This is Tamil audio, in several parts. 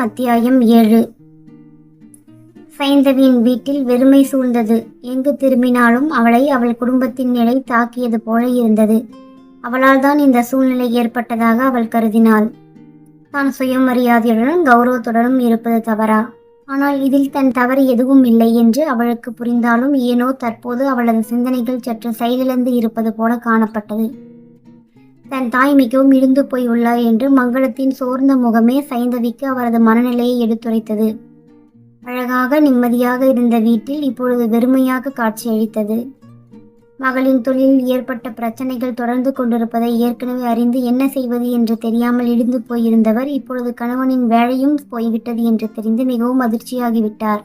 அத்தியாயம் ஏழு. சைந்தவியின் வீட்டில் வெறுமை சூழ்ந்தது. எங்கு திரும்பினாலும் அவளை அவள் குடும்பத்தின் நிலை தாக்கியது போல இருந்தது. அவளால் தான் இந்த சூழ்நிலை ஏற்பட்டதாக அவள் கருதினாள். தான் சுயமரியாதையுடனும் கௌரவத்துடனும் இருப்பது தவறா? ஆனால் இதில் தன் தவறு எதுவும் இல்லை என்று அவளுக்கு புரிந்தாலும் ஏனோ தற்போது அவளது சிந்தனைகள் சற்று செயலிழந்து இருப்பது போல காணப்பட்டது. தன் தாய் மிகவும் இடிந்து போய் உள்ளார் என்று மங்களத்தின் சோர்ந்த முகமே சைந்தவிக்கு அவரது மனநிலையை எடுத்துரைத்தது. அழகாக நிம்மதியாக இருந்த வீட்டில் இப்பொழுது வெறுமையாக காட்சியளித்தது மகளின் தொழிலில் ஏற்பட்ட பிரச்சனைகள் தொடர்ந்து கொண்டிருப்பதை ஏற்கனவே அறிந்து என்ன செய்வது என்று தெரியாமல் இடிந்து போயிருந்தவர் இப்பொழுது கணவனின் வேலையும் போய்விட்டது என்று தெரிந்து மிகவும் அதிர்ச்சியாகிவிட்டார்.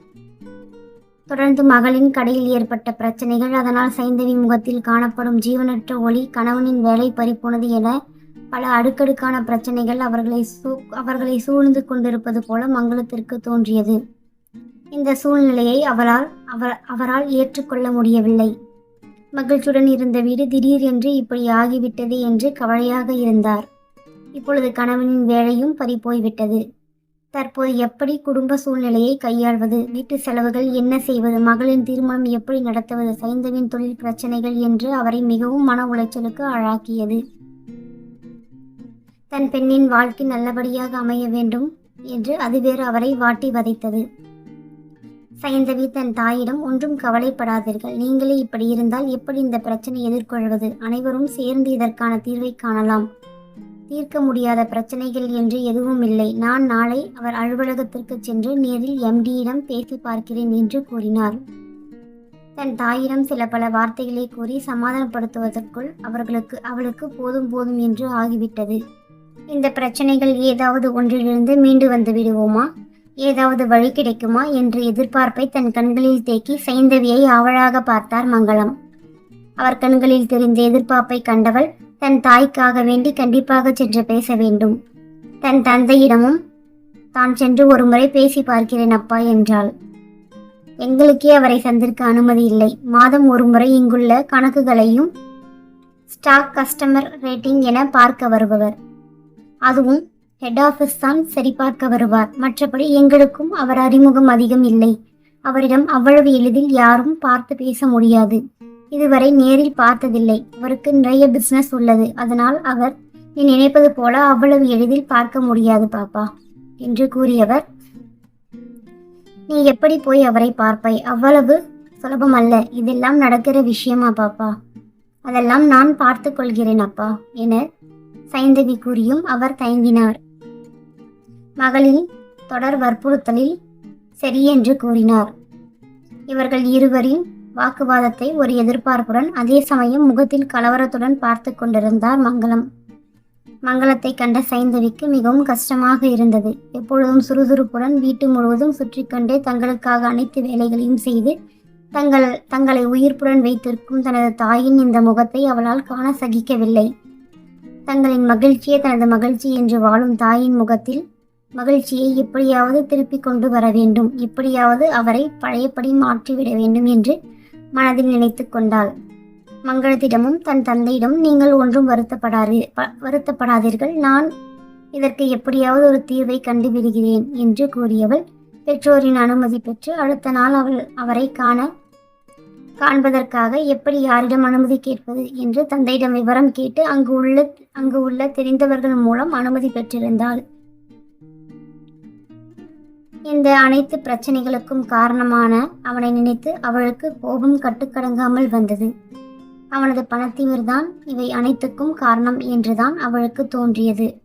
தொடர்ந்து மகளின் கடையில் ஏற்பட்ட பிரச்சனைகள் அதனால் சைந்தவி முகத்தில் காணப்படும் ஜீவனற்ற ஒளி கணவனின் வேலை பறிப்போனது என பல அடுக்கடுக்கான பிரச்சனைகள் அவர்களை சூ அவர்களை சூழ்ந்து கொண்டிருப்பது போல மங்களத்திற்கு தோன்றியது. இந்த சூழ்நிலையை அவரால் அவர் அவரால் ஏற்றுக்கொள்ள முடியவில்லை. மகிழ்ச்சியுடன் இருந்த வீடு திடீரென்று இப்படி ஆகிவிட்டது என்று கவலையாக இருந்தார். இப்பொழுது கணவனின் வேலையும் பறிபோய்விட்டது. தற்போது எப்படி குடும்ப சூழ்நிலையை கையாள்வது? வீட்டு செலவுகள் என்ன செய்வது? மகளின் திருமணம் எப்படி நடத்துவது? சைந்தவின் தொழில் பிரச்சனைகள் என்று அவரை மிகவும் மன உளைச்சலுக்கு ஆளாக்கியது. தன் பெண்ணின் வாழ்க்கை நல்லபடியாக அமைய வேண்டும் என்று அது வேறு அவரை வாட்டி வதைத்தது. சைந்தவி தன் தாயிடம் ஒன்றும் கவலைப்படாதீர்கள். நீங்களே இப்படி இருந்தால் எப்படி இந்த பிரச்சனை எதிர்கொள்வது? அனைவரும் சேர்ந்து இதற்கான தீர்வை காணலாம். தீர்க்க முடியாத பிரச்சனைகள் என்று எதுவும் இல்லை. நான் நாளை அவர் அலுவலகத்திற்கு சென்று நேரில் எம்டியிடம் பேசி பார்க்கிறேன் என்று கூறினார். தன் தாயிடம் சில பல வார்த்தைகளை கூறி சமாதானப்படுத்துவதற்குள் அவர்களுக்கு அவளுக்கு போதும் போதும் என்று ஆகிவிட்டது. இந்த பிரச்சனைகள் ஏதாவது ஒன்றிலிருந்து மீண்டு வந்து விடுவோமா? ஏதாவது வழி கிடைக்குமா? என்று எதிர்பார்ப்பை தன் கண்களில் தேக்கி சைந்தவியை ஆவலாக பார்த்தார் மங்களம். அவர் கண்களில் தெரிந்த எதிர்பார்ப்பை கண்டவள் தன் தாய்க்காக வேண்டி கண்டிப்பாக சென்று பேச வேண்டும். தன் தந்தையிடமும் தான் சென்று ஒருமுறை பேசி பார்க்கிறேன் அப்பா என்றாள். எங்களுக்கே அவரை சந்திருக்க அனுமதி இல்லை. மாதம் ஒரு முறை இங்குள்ள கணக்குகளையும் ஸ்டாக் கஸ்டமர் ரேட்டிங் என பார்க்க வருபவர். அதுவும் ஹெட் ஆஃபீஸ் தான் சரிபார்க்க வருவார். மற்றபடி எங்களுக்கும் அவர் அறிமுகம் அதிகம் இல்லை. அவரிடம் அவ்வளவு எளிதில் யாரும் பார்த்து பேச முடியாது. இதுவரை நேரில் பார்த்ததில்லை. அவருக்கு நிறைய பிசினஸ் உள்ளது. அதனால் அவர் நீ நினைப்பது போல அவ்வளவு எளிதில் பார்க்க முடியாது பாப்பா என்று கூறியவர். நீ எப்படி போய் அவரை பார்ப்பாய்? அவ்வளவு சுலபம் அல்ல. இதெல்லாம் நடக்கிற விஷயமா பாப்பா? அதெல்லாம் நான் பார்த்து கொள்கிறேன் அப்பா என சைந்தவி கூறியும் அவர் தயங்கினார். மகளின் தொடர் வற்புறுத்தலில் சரி என்று கூறினார். இவர்கள் இருவரின் வாக்குவாதத்தை ஒரு எதிர்பார்ப்புடன் அதே சமயம் முகத்தில் கலவரத்துடன் பார்த்து கொண்டிருந்தார் மங்களம். மங்களத்தை கண்ட சைந்தவிக்கு மிகவும் கஷ்டமாக இருந்தது. எப்பொழுதும் சுறுசுறுப்புடன் வீட்டு முழுவதும் சுற்றி கொண்டே தங்களுக்காக அனைத்து வேலைகளையும் செய்து தங்கள் தங்களை உயிர்ப்புடன் வைத்திருக்கும் தனது தாயின் இந்த முகத்தை அவளால் காண சகிக்கவில்லை. தங்களின் மகிழ்ச்சியே தனது மகிழ்ச்சி என்று வாழும் தாயின் முகத்தில் மகிழ்ச்சியை எப்படியாவது திருப்பிக் கொண்டு வர வேண்டும். எப்படியாவது அவரை பழையபடி மாற்றிவிட வேண்டும் என்று மனதில் நினைத்து கொண்டாள். மங்களத்திடமும் தன் தந்தையிடம் நீங்கள் ஒன்றும் வருத்தப்படாது ப- வருத்தப்படாதீர்கள். நான் இதற்கு எப்படியாவது ஒரு தீர்வை கண்டுவிடுகிறேன் என்று கூறியவள். பெற்றோரின் அனுமதி பெற்று அடுத்த நாள் அவள் அவரை காண காண்பதற்காக எப்படி யாரிடம் அனுமதி கேட்பது என்று தந்தையிடம் விவரம் கேட்டு அங்கு உள்ள அங்கு உள்ள தெரிந்தவர்கள் மூலம் அனுமதி பெற்றிருந்தாள். இந்த அனைத்து பிரச்சனைகளுக்கும் காரணமான அவனை நினைத்து அவளுக்கு கோபம் கட்டுக்கடங்காமல் வந்தது. அவனது பணத்திமிர்தான் இவை அனைத்துக்கும் காரணம் என்றுதான் அவளுக்கு தோன்றியது.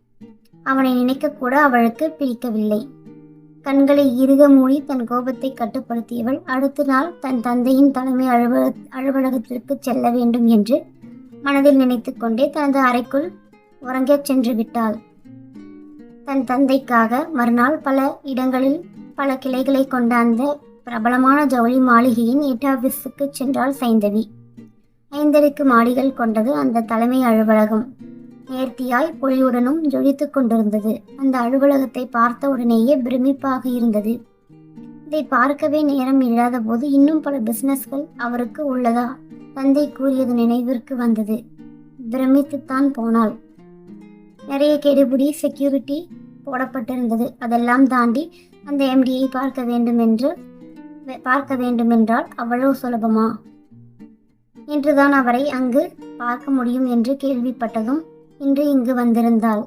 அவனை நினைக்கக்கூட அவளுக்கு பிடிக்கவில்லை. கண்களை இறுக மூடி தன் கோபத்தை கட்டுப்படுத்தியவள் அடுத்த நாள் தன் தந்தையின் தலைமை அலுவலக அலுவலகத்திற்கு செல்ல வேண்டும் என்று மனதில் நினைத்துக்கொண்டே தனது அறைக்குள் உறங்கச் சென்று விட்டாள். தன் தந்தைக்காக மறுநாள் பல இடங்களில் பல கிளைகளை கொண்ட அந்த பிரபலமான ஜவுளி மாளிகையின் ஹெட் ஆஃபீஸுக்கு சென்றாள் சைந்தவி. ஐந்தடுக்கு மாடிகள் கொண்டது அந்த தலைமை அலுவலகம். நேர்த்தியாய் பொலிவுடனும் ஜொலித்து கொண்டிருந்தது. அந்த அலுவலகத்தை பார்த்த உடனேயே பிரமிப்பாக இருந்தது. இதை பார்க்கவே நேரம் இல்லாத போது இன்னும் பல பிசினஸ்கள் அவருக்கு உள்ளதா? தந்தை கூறியது நினைவிற்கு வந்தது. பிரமித்துத்தான் போனாள். நிறைய கெடுபிடி செக்யூரிட்டி போடப்பட்டிருந்தது. அதெல்லாம் தாண்டி அந்த எம்டியை பார்க்க வேண்டும் என்று பார்க்க வேண்டுமென்றால் அவ்வளவு சுலபமா? இன்றுதான் அவரை அங்கு பார்க்க முடியும் என்று கேள்விப்பட்டதும் இன்று இங்கு வந்திருந்தாள்.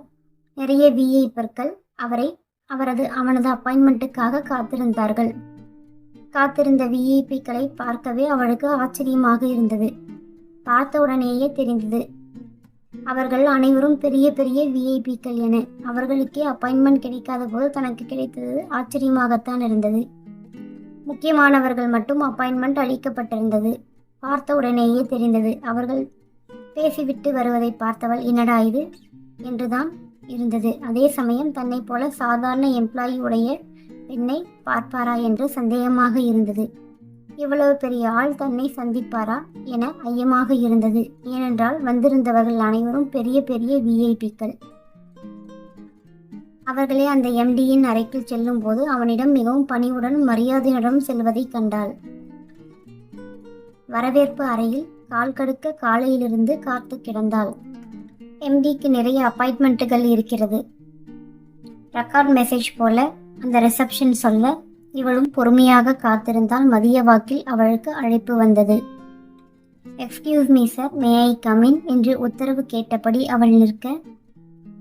நிறைய விஐபர்கள் அவரை அவரது அவனது அப்பாயின்மெண்ட்டுக்காக காத்திருந்தார்கள். காத்திருந்த விஐபிக்களை பார்க்கவே அவளுக்கு ஆச்சரியமாக இருந்தது. பார்த்தவுடனேயே தெரிந்தது. அவர்கள் அனைவரும் பெரிய பெரிய விஐபிக்கள் என. அவர்களுக்கே அப்பாயின்மெண்ட் கிடைக்காத போது தனக்கு கிடைத்தது ஆச்சரியமாகத்தான் இருந்தது. முக்கியமானவர்கள் மட்டும் அப்பாயின்மெண்ட் அளிக்கப்பட்டிருந்தது. பார்த்த உடனேயே தெரிந்தது. அவர்கள் பேசிவிட்டு வருவதை பார்த்தவள் என்னடா இது? என்றுதான் இருந்தது. அதே சமயம் தன்னைப் போல சாதாரண எம்ப்ளாயி உடைய பெண்ணை பார்ப்பாரா என்று சந்தேகமாக இருந்தது. இவ்வளவு பெரிய ஆள் தன்னை சந்திப்பாரா என ஐயமாக இருந்தது. ஏனென்றால் வந்திருந்தவர்கள் அனைவரும் பெரிய பெரிய விஐபிக்கள் அவர்களே அந்த எம்டியின் அறைக்குள் செல்லும் போது அவனிடம் மிகவும் பணிவுடன் மரியாதையுடன் செல்வதை கண்டாள். வரவேற்பு அறையில் கால் கடுக்க காலையிலிருந்து காத்து கிடந்தாள். எம்டிக்கு நிறைய அப்பாயின்மெண்ட்டுகள் இருக்கிறது. ரெக்கார்ட் மெசேஜ் போல அந்த ரிசப்ஷன் சொல்ல இவளும் பொறுமையாக காத்திருந்தால் மதிய வாக்கில் அவளுக்கு அழைப்பு வந்தது. Excuse me sir may I come in என்று உத்தரவு கேட்டபடி அவள் நிற்க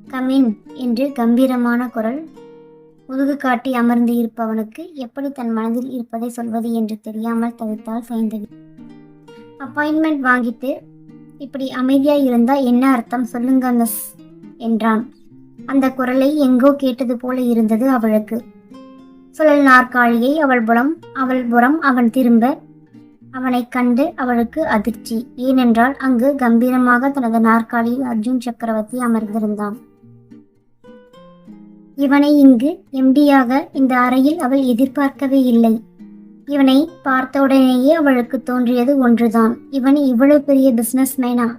கமின் என்று கம்பீரமான குரல் முதுகு காட்டி அமர்ந்து இருப்பவனுக்கு எப்படி தன் மனதில் இருப்பதை சொல்வது என்று தெரியாமல் தவித்தால் சைந்தவி அப்பாயின்மெண்ட் வாங்கிட்டு இப்படி அமைதியாக இருந்தால் என்ன அர்த்தம்? சொல்லுங்க மிஸ் என்றான். அந்த குரலை எங்கோ கேட்டது போல இருந்தது அவளுக்கு. சுழல் நாற்காலியை அவள் புறம் அவள் புறம் அவன் திரும்ப அவனைக் கண்டு அவளுக்கு அதிர்ச்சி. ஏனென்றால் அங்கு கம்பீரமாக தனது நாற்காலியில் அர்ஜுன் சக்கரவர்த்தி அமர்ந்திருந்தான். இவனை இங்கு எம்டியாக இந்த அறையில் அவள் எதிர்பார்க்கவே இல்லை. இவனை பார்த்தவுடனேயே அவளுக்கு தோன்றியது ஒன்றுதான். இவன் இவ்வளவு பெரிய பிசினஸ் மேனா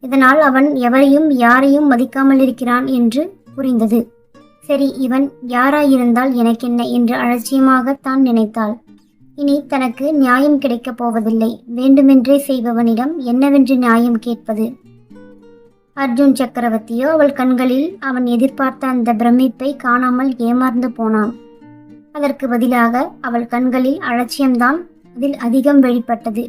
இதனால் அவன் எவரையும் யாரையும் மதிக்காமல் இருக்கிறான் என்று புரிந்தது. சரி இவன் யாராயிருந்தால் எனக்கென்ன என்று அலட்சியமாக தான் நினைத்தாள். இனி தனக்கு நியாயம் கிடைக்கப் போவதில்லை. வேண்டுமென்றே செய்பவனிடம் என்னவென்று நியாயம் கேட்பது? அர்ஜுன் சக்கரவர்த்தியோ அவள் கண்களில் அவன் எதிர்பார்த்த அந்த பிரமிப்பை காணாமல் ஏமாந்து போனான். அதற்கு பதிலாக அவள் கண்களில் அலட்சியம்தான் அதில் அதிகம் வெளிப்பட்டது.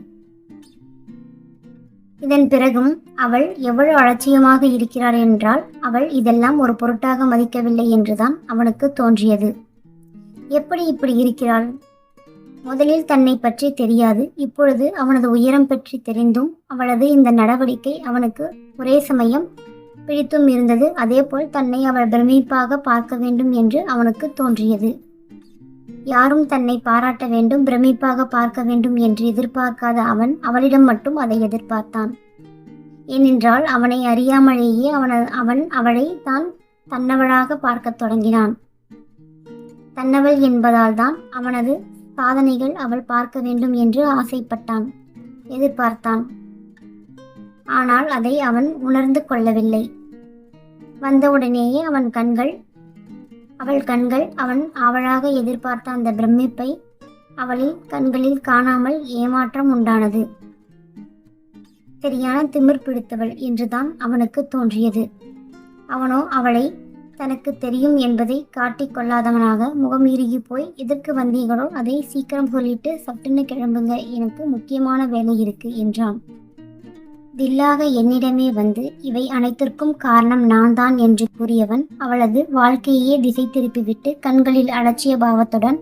இதன் பிறகும் அவள் எவ்வளவு அலட்சியமாக இருக்கிறாள் என்றால் அவள் இதெல்லாம் ஒரு பொருட்டாக மதிக்கவில்லை என்றுதான் அவனுக்கு தோன்றியது. எப்படி இப்படி இருக்கிறாள்? முதலில் தன்னை பற்றி தெரியாது இப்பொழுது அவனது உயரம் பற்றி தெரிந்தும் அவளது இந்த நடவடிக்கை அவனுக்கு ஒரே சமயம் பிடித்தும் இருந்தது. அதேபோல் தன்னை அவள் பிரமிப்பாக பார்க்க வேண்டும் என்று அவனுக்கு தோன்றியது. யாரும் தன்னை பாராட்ட வேண்டும் பிரமிப்பாக பார்க்க வேண்டும் என்று எதிர்பார்க்காத அவன் அவளிடம் மட்டும் அதை எதிர்பார்த்தான். ஏனென்றால் அவனை அறியாமலேயே அவன அவன் அவளை தான் தன்னவளாக பார்க்கத் தொடங்கினான். தன்னவள் என்பதால் தான் அவனது சாதனைகள் அவள் பார்க்க வேண்டும் என்று ஆசைப்பட்டான் எதிர்பார்த்தான். ஆனால் அதை அவன் உணர்ந்து கொள்ளவில்லை. வந்தவுடனேயே அவன் கண்கள் அவள் கண்கள் அவன் அவளாக எதிர்பார்த்த அந்த பிரமிப்பை அவளின் கண்களில் காணாமல் ஏமாற்றம் உண்டானது. சரியான திமிர் பிடித்தவள் என்றுதான் அவனுக்கு தோன்றியது. அவனோ அவளை தனக்கு தெரியும் என்பதை காட்டிக் கொள்ளாதவனாக முகம் இறுகி போய் எதற்கு வந்தீங்களோ அதை சீக்கிரம் சொல்லிட்டு சட்டுன்னு கிளம்புங்க. எனக்கு முக்கியமான வேலை இருக்கு என்றான். தில்லாக என்னிடமே வந்து இவை அனைத்திற்கும் காரணம் நான் தான் என்று கூறியவன் அவளது வாழ்க்கையே திசை திருப்பிவிட்டு கண்களில் அலட்சிய பாவத்துடன்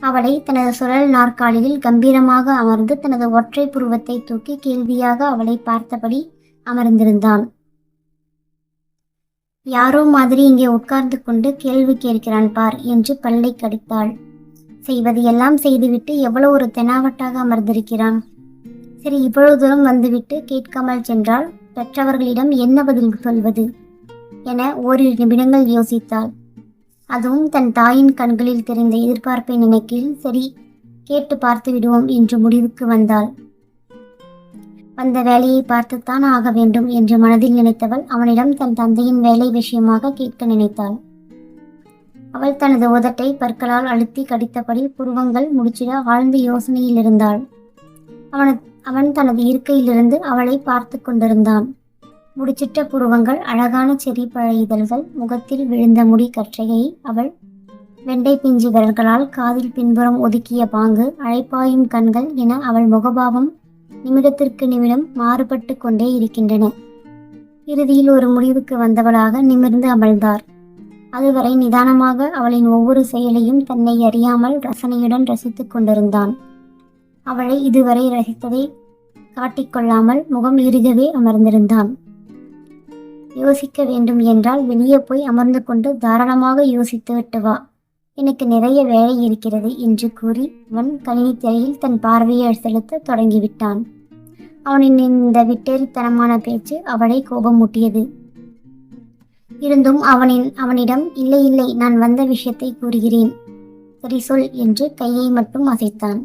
அவளை தனது சுழல் நாற்காலியில் கம்பீரமாக அமர்ந்து தனது ஒற்றை புருவத்தை தூக்கி கேள்வியாக அவளை பார்த்தபடி அமர்ந்திருந்தான். யாரோ மாதிரி இங்கே உட்கார்ந்து கொண்டு கேள்வி கேட்கிறான் பார் என்று பல்லை கடித்தாள். செய்வதையெல்லாம் செய்துவிட்டு எவ்வளவு ஒரு தெனாவட்டாக அமர்ந்திருக்கிறான். சரி இவ்வளவு தூரம் வந்துவிட்டு கேட்காமல் சென்றால் பெற்றவர்களிடம் என்ன பதில் சொல்வது என ஓரிரு நிமிடங்கள் யோசித்தாள். அதுவும் தன் தாயின் கண்களில் தெரிந்த எதிர்பார்ப்பை நினைக்கையில் சரி கேட்டு பார்த்து விடுவோம் என்று முடிவுக்கு வந்தாள். வந்த வேலையை பார்த்துத்தான் ஆக வேண்டும் என்று மனதில் நினைத்தவள் அவனிடம் தன் தந்தையின் வேலை விஷயமாக கேட்க நினைத்தாள். அவள் தனது உதட்டை பற்களால் அழுத்தி கடித்தபடி புருவங்கள் முடிச்சிட ஆழ்ந்த யோசனையில் இருந்தாள். அவனது அவன் தனது இருக்கையிலிருந்து அவளை பார்த்து கொண்டிருந்தான். முடிச்சிட்ட புருவங்கள் அழகான செறி பழ இதழ்கள் முகத்தில் விழுந்த முடி கற்றையை அவள் வெண்டை பிஞ்சு விரல்களால் காதில் பின்புறம் ஒதுக்கிய பாங்கு அழைப்பாயும் கண்கள் என அவள் முகபாவம் நிமிடத்திற்கு நிமிடம் மாறுபட்டு கொண்டே இருக்கின்றன. இறுதியில் ஒரு முடிவுக்கு வந்தவளாக நிமிர்ந்து அமழ்ந்தார். அதுவரை நிதானமாக அவளின் ஒவ்வொரு செயலையும் தன்னை அறியாமல் ரசனையுடன் ரசித்துக் கொண்டிருந்தான். அவளை இதுவரை ரசித்ததை காட்டிக்கொள்ளாமல் முகம் இறுகவே அமர்ந்திருந்தான். யோசிக்க வேண்டும் என்றால் வெளியே போய் அமர்ந்து கொண்டு தாராளமாக யோசித்து விட்டு வா. எனக்கு நிறைய வேலை இருக்கிறது என்று கூறி அவன் கணினி திரையில் தன் பார்வையை செலுத்த தொடங்கிவிட்டான். அவனின் இந்த விட்டேறித்தனமான பேச்சு அவளை கோபமூட்டியது. இருந்தும் அவனின் அவனிடம் இல்லை இல்லை நான் வந்த விஷயத்தை கூறுகிறேன். சரி சொல் என்று கையை மட்டும் அசைத்தான்.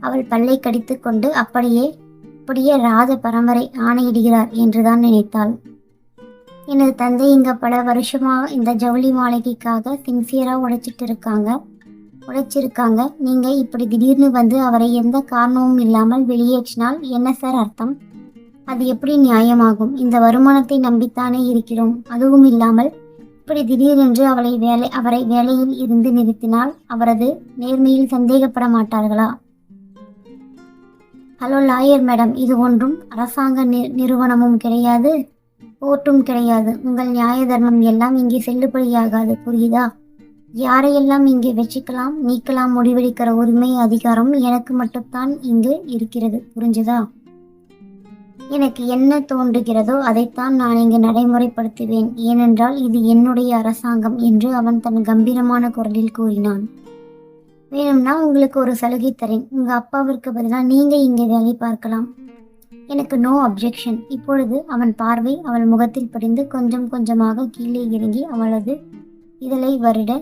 அவள் பல்லை கடித்து கொண்டு அப்படியே அப்படியே ராஜ பரம்பரை ஆணையிடுகிறார் என்றுதான் நினைத்தாள். எனது தந்தை இங்க பல வருஷமாக இந்த ஜவுளி மாளிகைக்காக சின்சியராக உழைச்சிட்டு இருக்காங்க உழைச்சிருக்காங்க. நீங்க இப்படி திடீர்னு வந்து அவரை எந்த காரணமும் இல்லாமல் வெளியேற்றினால் என்ன சார் அர்த்தம்? அது எப்படி நியாயமாகும்? இந்த வருமானத்தை நம்பித்தானே இருக்கிறோம். அதுவும் இல்லாமல் இப்படி திடீரென்று அவளை வேலை அவரை வேலையில் இருந்து நிறுத்தினால் அவரது நேர்மையில் சந்தேகப்பட மாட்டார்களா? ஹலோ லாயர் மேடம் இது ஒன்றும் அரசாங்க நி- நிறுவனமும் கிடையாது கோர்ட்டும் கிடையாது. உங்கள் நியாய தர்மம் எல்லாம் இங்கே செல்லுபடியாகாது புரியுதா? யாரையெல்லாம் இங்கே வச்சுக்கலாம் நீக்கலாம் முடிவெடுக்கிற உரிமை அதிகாரம் எனக்கு மட்டும்தான் இங்கு இருக்கிறது புரிஞ்சுதா? எனக்கு என்ன தோன்றுகிறதோ அதைத்தான் நான் இங்கு நடைமுறைப்படுத்துவேன். ஏனென்றால் இது என்னுடைய அரசாங்கம் என்று அவன் தன் கம்பீரமான குரலில் கூறினான். வேணும்னா உங்களுக்கு ஒரு சலுகை தரேன். உங்க அப்பாவிற்கு பதிலாக நீங்க இங்கே வேலை பார்க்கலாம். எனக்கு நோ அப்ஜெக்ஷன் இப்பொழுது அவன் பார்வை அவள் முகத்தில் படிந்து கொஞ்சம் கொஞ்சமாக கீழே இறங்கி அவளது இதழை வருட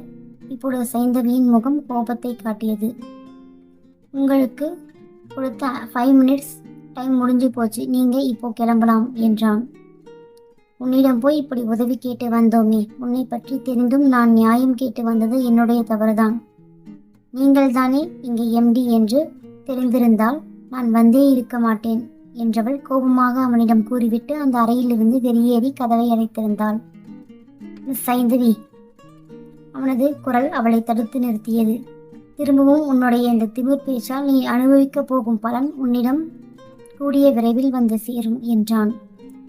இப்பொழுது சைந்தவியின் முகம் கோபத்தை காட்டியது. உங்களுக்கு கொடுத்த ஃபைவ் மினிட்ஸ் டைம் முடிஞ்சு போச்சு. நீங்க இப்போ கிளம்பலாம் என்றான். உன்னிடம் போய் இப்படி உதவி கேட்டு வந்தோமே. உன்னை பற்றி தெரிந்தும் நான் நியாயம் கேட்டு வந்தது என்னுடைய தவறுதான். நீங்கள் தானே இங்கே எம்டி என்று தெரிந்திருந்தால் நான் வந்தே இருக்க மாட்டேன் என்றவள் கோபமாக அவனிடம் கூறிவிட்டு அந்த அறையிலிருந்து வெளியேறி கதவை அடைத்திருந்தாள். மிஸ் சைந்தவி அவனது குரல் அவளை தடுத்து நிறுத்தியது. திரும்பவும் உன்னுடைய இந்த திமிர் பேச்சால் நீ அனுபவிக்கப் போகும் பலன் உன்னிடம் கூடிய விரைவில் வந்து சேரும் என்றான்.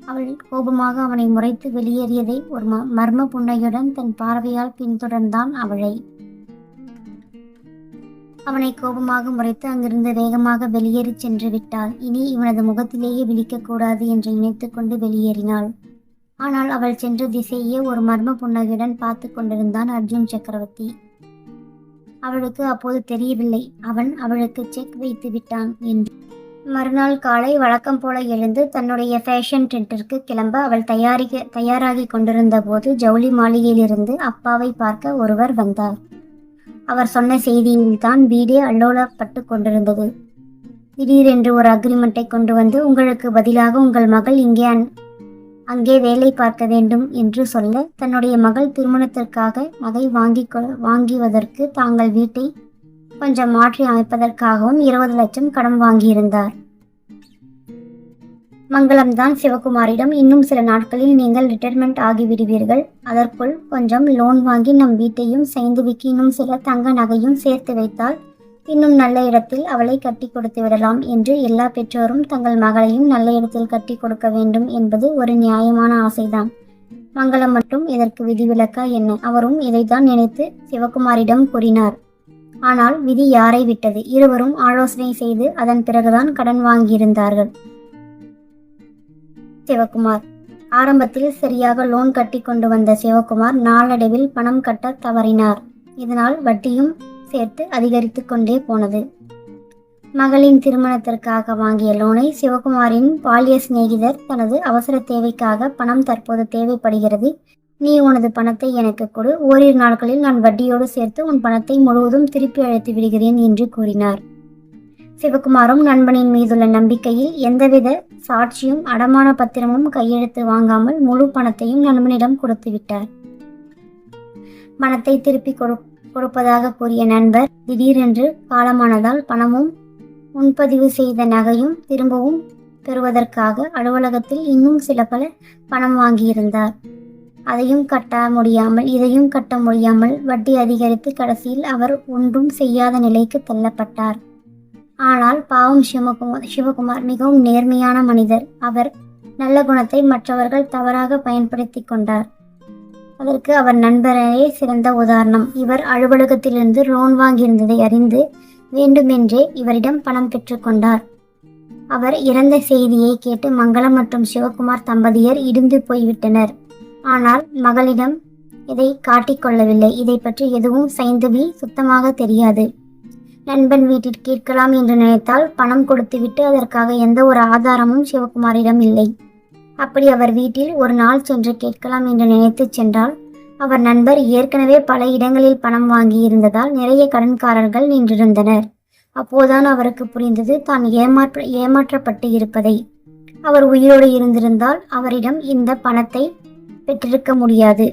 அவள் கோபமாக அவனை முறைத்து வெளியேறியதை ஒரு ம மர்ம புன்னையுடன் தன் பார்வையால் பின்தொடர்ந்தான் அவளை. அவனை கோபமாக முறைத்து அங்கிருந்து வேகமாக வெளியேறி சென்று விட்டாள். இனி இவனது முகத்திலேயே விழிக்கக்கூடாது என்று நினைத்து கொண்டு வெளியேறினாள். ஆனால் அவள் சென்ற திசையே ஒரு மர்ம புன்னகையுடன் பார்த்து கொண்டிருந்தான் அர்ஜுன் சக்கரவர்த்தி. அவளுக்கு அப்போது தெரியவில்லை. அவன் அவளுக்கு செக் வைத்து விட்டான் என்று. மறுநாள் காலை வழக்கம் போல எழுந்து தன்னுடைய ஃபேஷன் டென்ட்டிற்கு கிளம்ப அவள் தயாரிக்க தயாராகி கொண்டிருந்த போது ஜவுளி மாளிகையிலிருந்து அப்பாவை பார்க்க ஒருவர் வந்தார். அவர் சொன்ன செய்தியில்தான் வீடே அல்லோலப்பட்டு கொண்டிருந்தது. திடீரென்று ஒரு அக்ரிமெண்ட்டை கொண்டு வந்து உங்களுக்கு பதிலாக உங்கள் மகள் இங்கே அங்கே வேலை பார்க்க வேண்டும் என்று சொல்ல தன்னுடைய மகள் திருமணத்திற்காக நகை வாங்கி வாங்குவதற்கு தாங்கள் வீட்டை கொஞ்சம் மாற்றி அமைப்பதற்காகவும் இருபது லட்சம் கடன் வாங்கியிருந்தார். மங்களம்தான் சிவகுமாரிடம். இன்னும் சில நாட்களில் நீங்கள் ரிட்டையர்மெண்ட் ஆகிவிடுவீர்கள். அதற்குள் கொஞ்சம் லோன் வாங்கி நம் வீட்டையும் சைந்துவிக்கு. இன்னும் சில தங்க நகையும் சேர்த்து வைத்தால் இன்னும் நல்ல இடத்தில் அவளை கட்டி கொடுத்து விடலாம் என்று எல்லா பெற்றோரும் தங்கள் மகளையும் நல்ல இடத்தில் கட்டி கொடுக்க வேண்டும் என்பது ஒரு நியாயமான ஆசைதான். மங்களம் மட்டும் இதற்கு விதிவிலக்கா என்ன? அவரும் இதைத்தான் நினைத்து சிவகுமாரிடம் கூறினார். ஆனால் விதி யாரை விட்டது? இருவரும் ஆலோசனை செய்து அதன் பிறகுதான் கடன் வாங்கியிருந்தார்கள். சிவகுமார். ஆரம்பத்தில் சரியாக லோன் கட்டி கொண்டு வந்த சிவகுமார் நாளடைவில் பணம் கட்ட தவறினார். இதனால் வட்டியும் சேர்த்து அதிகரித்து கொண்டே போனது. மகளின் திருமணத்திற்காக வாங்கிய லோனை சிவகுமாரின் பாலிய சிநேகிதர் தனது அவசர தேவைக்காக பணம் தற்போது தேவைப்படுகிறது. நீ உனது பணத்தை எனக்கு கொடு. ஓரிரு நாட்களில் நான் வட்டியோடு சேர்த்து உன் பணத்தை முழுவதும் திருப்பி அழைத்து விடுகிறேன் என்று கூறினார். சிவகுமாரும் நண்பனின் மீதுள்ள நம்பிக்கையில் எந்தவித சாட்சியும் அடமான பத்திரமும் கையெழுத்து வாங்காமல் முழு பணத்தையும் நண்பனிடம் கொடுத்து விட்டார். பணத்தை திருப்பி கொடுப்பதாக கூறிய நண்பர் திடீரென்று காலமானதால் பணமும் முன்பதிவு செய்த நகையும் திரும்பவும் பெறுவதற்காக அலுவலகத்தில் இன்னும் சில பல பணம் வாங்கியிருந்தார். அதையும் கட்ட முடியாமல் இதையும் கட்ட முடியாமல் வட்டி அதிகரித்து கடைசியில் அவர் ஒன்றும் செய்யாத நிலைக்கு தள்ளப்பட்டார். ஆனால் பாவம் சிவகுமார் சிவகுமார் மிகவும் நேர்மையான மனிதர். அவர் நல்ல குணத்தை மற்றவர்கள் தவறாக பயன்படுத்தி கொண்டார். அதற்கு அவர் நண்பரே சிறந்த உதாரணம். இவர் அலுவலகத்திலிருந்து லோன் வாங்கியிருந்ததை அறிந்து வேண்டுமென்றே இவரிடம் பணம் பெற்றுக்கொண்டார் அவர் இறந்த செய்தியை கேட்டு மங்களம் மற்றும் சிவகுமார் தம்பதியர் இடிந்து போய்விட்டனர். ஆனால் மகளிடம் இதை காட்டிக்கொள்ளவில்லை இதை பற்றி எதுவும் சைந்தவி சுத்தமாக தெரியாது. நண்பன் வீட்டில் கேட்கலாம் என்று நினைத்தால் பணம் கொடுத்துவிட்டு அதற்காக எந்த ஒரு ஆதாரமும் சிவகுமாரிடம் இல்லை. அப்படி அவர் வீட்டில் ஒரு நாள் சென்று கேட்கலாம் என்று நினைத்து சென்றால் அவர் நண்பர் ஏற்கனவே பல இடங்களில் பணம் வாங்கி இருந்ததால் நிறைய கடன்காரர்கள் நின்றிருந்தனர். அப்போதான் அவருக்கு புரிந்தது தான் ஏமாற்ற ஏமாற்றப்பட்டு இருப்பதை. அவர் உயிரோடு இருந்திருந்தால் அவரிடம் இந்த பணத்தை பெற்றிருக்க முடியாது.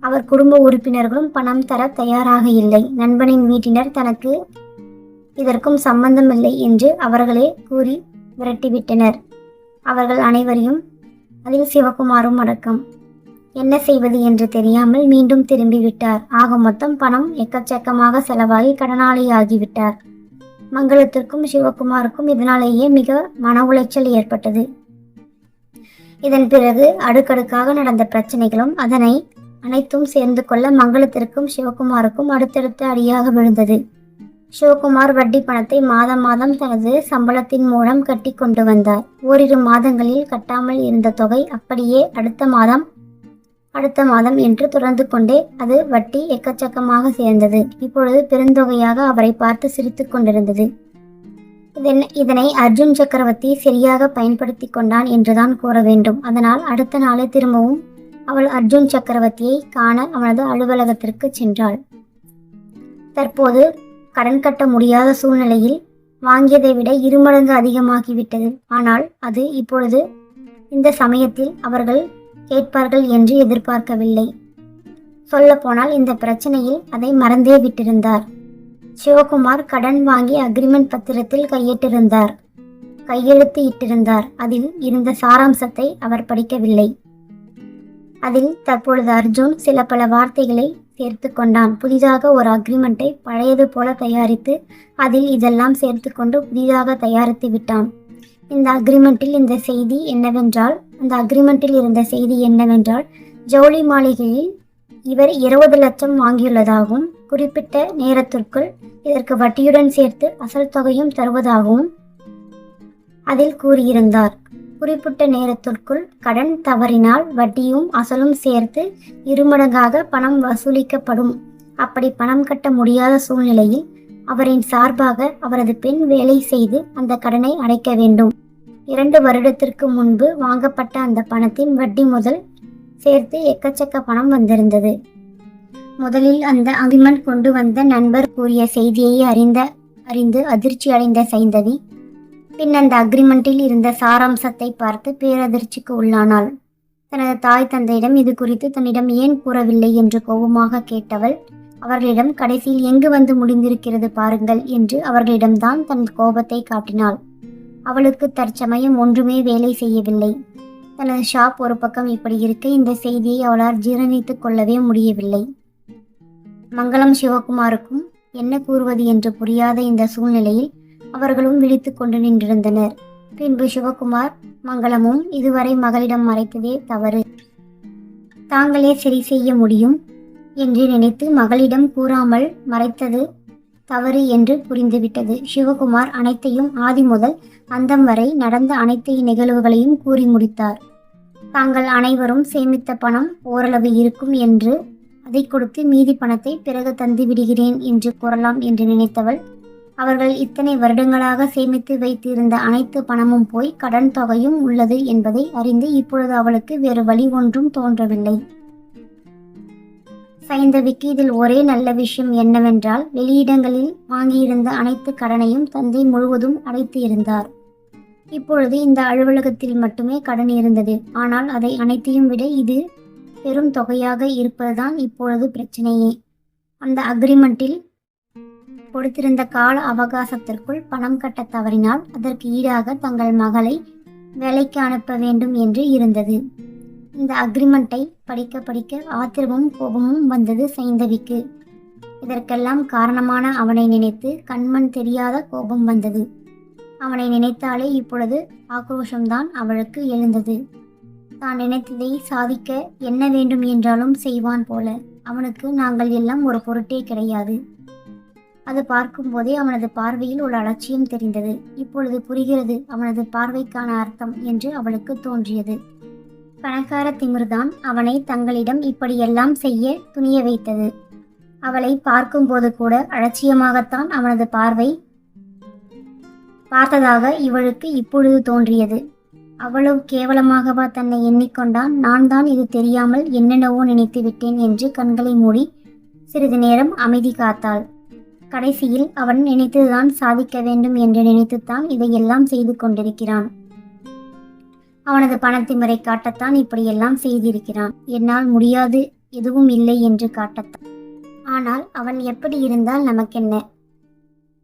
அவர் குடும்ப உறுப்பினர்களும் பணம் தர தயாராக இல்லை. நண்பனின் வீட்டினர் தனக்கு இதற்கும் சம்பந்தமில்லை என்று அவர்களே கூறி விரட்டிவிட்டனர். அவர்கள் அனைவரையும் அதில் சிவகுமாரும் அடக்கம். என்ன செய்வது என்று தெரியாமல் மீண்டும் திரும்பி விட்டார் ஆக மொத்தம் பணம் எக்கச்சக்கமாக செலவாகி கடனாளி ஆகிவிட்டார் மங்களத்திற்கும் சிவகுமாருக்கும் இதனாலேயே மிக மன உளைச்சல் ஏற்பட்டது. இதன் பிறகு அடுக்கடுக்காக நடந்த பிரச்சனைகளும் அதனை அனைத்தும் சேர்ந்து கொள்ள மங்களத்திற்கும் சிவகுமாருக்கும் அடுத்தடுத்த அடியாக விழுந்தது. சிவகுமார் வட்டி பணத்தை மாதம் மாதம் தனது சம்பளத்தின் மூலம் கட்டி கொண்டு வந்தார். ஓரிரு மாதங்களில் கட்டாமல் இருந்த தொகை அப்படியே அடுத்த மாதம் அடுத்த மாதம் என்று தொடர்ந்து கொண்டே அது வட்டி எக்கச்சக்கமாக சேர்ந்தது. இப்பொழுது பெருந்தொகையாக அவரை பார்த்து சிரித்துக் கொண்டிருந்தது. இதனை அர்ஜுன் சக்கரவர்த்தி சரியாக பயன்படுத்தி கொண்டான் என்றுதான் கூற வேண்டும். அதனால் அடுத்த நாளே திரும்பவும் அவள் அர்ஜுன் சக்கரவர்த்தியை காண அவனது அலுவலகத்திற்கு சென்றாள். தற்போது கடன் கட்ட முடியாத சூழ்நிலையில் வாங்கியதை விட இருமடங்கு அதிகமாகிவிட்டது. ஆனால் அது இப்பொழுது இந்த சமயத்தில் அவர்கள் கேட்பார்கள் என்று எதிர்பார்க்கவில்லை. சொல்லப்போனால் இந்த பிரச்சனையில் அதை மறந்தே விட்டிருந்தார். சிவகுமார் கடன் வாங்கி அக்ரிமெண்ட் பத்திரத்தில் கையிட்டிருந்தார். கையெழுத்து இட்டிருந்தார். அதில் இருந்த சாராம்சத்தை அவர் படிக்கவில்லை. அதில் தற்பொழுது அர்ஜுன் சில பல வார்த்தைகளை சேர்த்து கொண்டான் புதிதாக ஒரு அக்ரிமெண்ட்டை பழையது போல தயாரித்து அதில் இதெல்லாம் சேர்த்து கொண்டு புதிதாக தயாரித்து விட்டான். இந்த அக்ரிமெண்ட்டில் இந்த செய்தி என்னவென்றால் அந்த அக்ரிமெண்ட்டில் இருந்த செய்தி என்னவென்றால் ஜவுளி மாளிகையில் இவர் இருபது லட்சம் வாங்கியுள்ளதாகவும் குறிப்பிட்ட நேரத்திற்குள் இதற்கு வட்டியுடன் சேர்த்து அசல் தொகையும் தருவதாகவும் அதில் கூறியிருந்தார். குறிப்பிட்ட நேரத்திற்குள் கடன் தவறினால் வட்டியும் அசலும் சேர்த்து இருமடங்காக பணம் வசூலிக்கப்படும். அப்படி பணம் கட்ட முடியாத சூழ்நிலையில் அவரின் சார்பாக அவரது பெண் வேலை செய்து அந்த கடனை அடைக்க வேண்டும். இரண்டு வருடத்திற்கு முன்பு வாங்கப்பட்ட அந்த பணத்தின் வட்டி முதல் சேர்த்து எக்கச்சக்க பணம் வந்திருந்தது. முதலில் அந்த அபிமன் கொண்டு வந்த நண்பர் கூறிய செய்தியை அறிந்த அறிந்து அதிர்ச்சி அடைந்த சைந்தவி பின் அந்த அக்ரிமெண்ட்டில் இருந்த சாராம்சத்தை பார்த்து பேரதிர்ச்சிக்கு உள்ளானாள். தனது தாய் தந்தையிடம் இது குறித்து தன்னிடம் ஏன் கூறவில்லை என்று கோபமாக கேட்டவள் அவர்களிடம் கடைசியில் எங்கு வந்து முடிந்திருக்கிறது பாருங்கள் என்று அவர்களிடம்தான் தன் கோபத்தை காட்டினாள். அவளுக்கு தற்சமயம் ஒன்றுமே வேலை செய்யவில்லை. தனது ஷாப் ஒரு பக்கம் இப்படி இருக்க இந்த செய்தியை அவளால் ஜீரணித்துக் கொள்ளவே முடியவில்லை. மங்களம் சிவகுமாருக்கும் என்ன கூறுவது என்று புரியாத இந்த சூழ்நிலையில் அவர்களும் விழித்து கொண்டு நின்றிருந்தனர். பின்பு சிவகுமார் மங்களமும் இதுவரை மகளிடம் மறைத்ததே தவறு. தாங்களே சரி செய்ய முடியும் என்று நினைத்து மகளிடம் கூறாமல் மறைத்தது தவறு என்று புரிந்துவிட்டது. சிவகுமார் அனைத்தையும் ஆதி முதல் அந்தம் வரை நடந்த அனைத்து நிகழ்வுகளையும் கூறி முடித்தார். தாங்கள் அனைவரும் சேமித்த பணம் ஓரளவு இருக்கும் என்று அதை கொடுத்து மீதி பணத்தை பிறகு தந்து விடுகிறேன் என்று கூறலாம் என்று நினைத்தவள் அவர்கள் இத்தனை வருடங்களாக சேமித்து வைத்திருந்த அனைத்து பணமும் போய் கடன் தொகையும் உள்ளது என்பதை அறிந்து இப்பொழுது அவளுக்கு வேறு வழி ஒன்றும் தோன்றவில்லை. சைந்தவிக்கு இதில் ஒரே நல்ல விஷயம் என்னவென்றால் வெளியிடங்களில் வாங்கியிருந்த அனைத்து கடனையும் தந்தை முழுவதும் அடைத்து இருந்தார். இப்பொழுது இந்த அலுவலகத்தில் மட்டுமே கடன் இருந்தது. ஆனால் அதை அனைத்தையும் விட இது பெரும் தொகையாக இருப்பதுதான் இப்பொழுது பிரச்சனையே. அந்த அக்ரிமெண்ட்டில் கொடுத்திருந்த கால அவகாசத்திற்குள் பணம் கட்ட தவறினால் அதற்கு ஈடாக தங்கள் மகளை வேலைக்கு அனுப்ப வேண்டும் என்று இருந்தது. இந்த அக்ரிமெண்ட்டை படிக்க படிக்க ஆத்திரமும் கோபமும் வந்தது சைந்தவிக்கு. இதற்கெல்லாம் காரணமான அவனை நினைத்து கண்மண் தெரியாத கோபம் வந்தது. அவனை நினைத்தாலே இப்பொழுது ஆக்ரோஷம்தான் அவளுக்கு எழுந்தது. தான் நினைத்ததை சாதிக்க என்ன வேண்டும் என்றாலும் செய்வான் போல. அவனுக்கு நாங்கள் எல்லாம் ஒரு பொருட்டே கிடையாது. அது பார்க்கும்போதே அவனது பார்வையில் ஒரு அலட்சியம் தெரிந்தது. இப்பொழுது புரிகிறது அவனது பார்வைக்கான அர்த்தம் என்று அவளுக்கு தோன்றியது. பணக்கார திமிர்தான் அவனை தங்களிடம் இப்படியெல்லாம் செய்ய துணிய வைத்தது. அவளை பார்க்கும்போது கூட அலட்சியமாகத்தான் அவனது பார்வை பார்த்ததாக இவளுக்கு இப்பொழுது தோன்றியது. அவ்வளவு கேவலமாகவா தன்னை எண்ணிக்கொண்டான்? நான் தான் இது தெரியாமல் என்னென்னவோ நினைத்து விட்டேன் என்று கண்களை மூடி சிறிது நேரம் அமைதி காத்தாள். கடைசியில் அவன் நினைத்துதான் சாதிக்க வேண்டும் என்று நினைத்துத்தான் இதையெல்லாம் செய்து கொண்டிருக்கிறான். அவனது பணத்திமுறை காட்டத்தான் இப்படியெல்லாம் செய்திருக்கிறான். என்னால் முடியாது எதுவும் இல்லை என்று காட்டத்தான். ஆனால் அவன் எப்படி இருந்தால் நமக்கென்ன?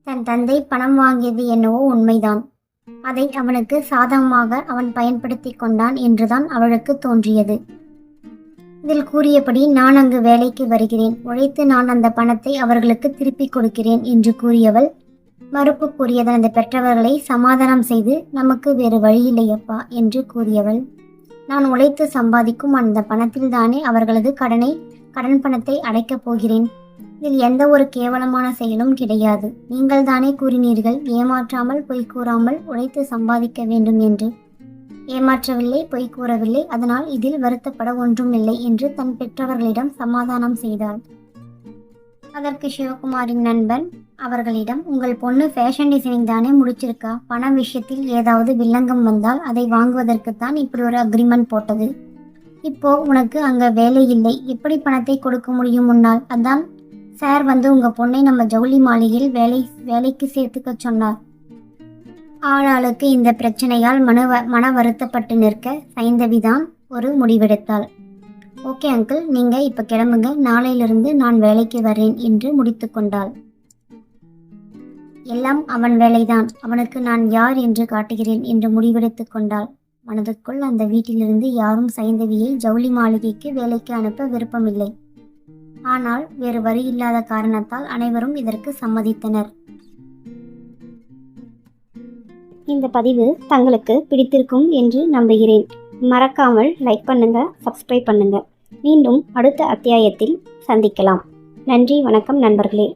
தன் தந்தை பணம் வாங்கியது என்னவோ உண்மைதான். அதை அவனுக்கு சாதகமாக அவன் பயன்படுத்தி கொண்டான் என்றுதான் அவளுக்கு தோன்றியது. இதில் கூறியபடி நான் அங்கு வேலைக்கு வருகிறேன். உழைத்து நான் அந்த பணத்தை அவர்களுக்கு திருப்பிக் கொடுக்கிறேன் என்று கூறியவள் மறுப்பு கூறிய தனது பெற்றவர்களை சமாதானம் செய்து நமக்கு வேறு வழியில்லையப்பா என்று கூறியவள். நான் உழைத்து சம்பாதிக்கும் அந்த பணத்தில்தானே அவர்களது கடனை கடன் பணத்தை அடைக்கப் போகிறேன். இதில் எந்த ஒரு கேவலமான செயலும் கிடையாது. நீங்கள் தானே கூறினீர்கள் ஏமாற்றாமல் பொய் கூறாமல் உழைத்து சம்பாதிக்க வேண்டும் என்று. ஏமாற்றவில்லை பொய் கூறவில்லை. அதனால் இதில் வருத்தப்பட ஒன்றுமில்லை என்று தன் பெற்றவர்களிடம் சமாதானம் செய்தாள். அதற்கு சிவகுமாரின் நண்பன் அவர்களிடம் உங்கள் பொண்ணு ஃபேஷன் டிசைனிங் தானே முடிச்சிருக்கா? பண விஷயத்தில் ஏதாவது வில்லங்கம் வந்தால் அதை வாங்குவதற்குத்தான் இப்படி ஒரு அக்ரிமெண்ட் போட்டது. இப்போ உனக்கு அங்கே வேலை இல்லை. எப்படி பணத்தை கொடுக்க முடியும் முன்னால் அதான் சார் வந்து உங்கள் பொண்ணை நம்ம ஜவுளி மாளிகையில் வேலை வேலைக்கு சேர்த்துக்க சொன்னார். ஆளாளுக்கு இந்த பிரச்சனையால் மன வ- மன வருத்தப்பட்டு நிற்க சைந்தவிதான் ஒரு முடிவெடுத்தாள். ஓகே அங்கிள் நீங்க இப்ப கிளம்புங்க. நாளையிலிருந்து நான் வேலைக்கு வரேன் என்று முடித்து கொண்டாள். எல்லாம் அவன் வேலைதான். அவனுக்கு நான் யார் என்று காட்டுகிறேன் என்று முடிவெடுத்து கொண்டாள். மனதுக்குள் அந்த வீட்டிலிருந்து யாரும் சைந்தவியை ஜவுளி மாளிகைக்கு வேலைக்கு அனுப்ப விருப்பமில்லை. ஆனால் வேறு வரி இல்லாத காரணத்தால் அனைவரும் இதற்கு சம்மதித்தனர். இந்த பதிவு தங்களுக்கு பிடித்திருக்கும் என்று நம்புகிறேன். மறக்காமல் லைக் பண்ணுங்க சப்ஸ்கிரைப் பண்ணுங்க. மீண்டும் அடுத்த அத்தியாயத்தில் சந்திக்கலாம். நன்றி வணக்கம் நண்பர்களே.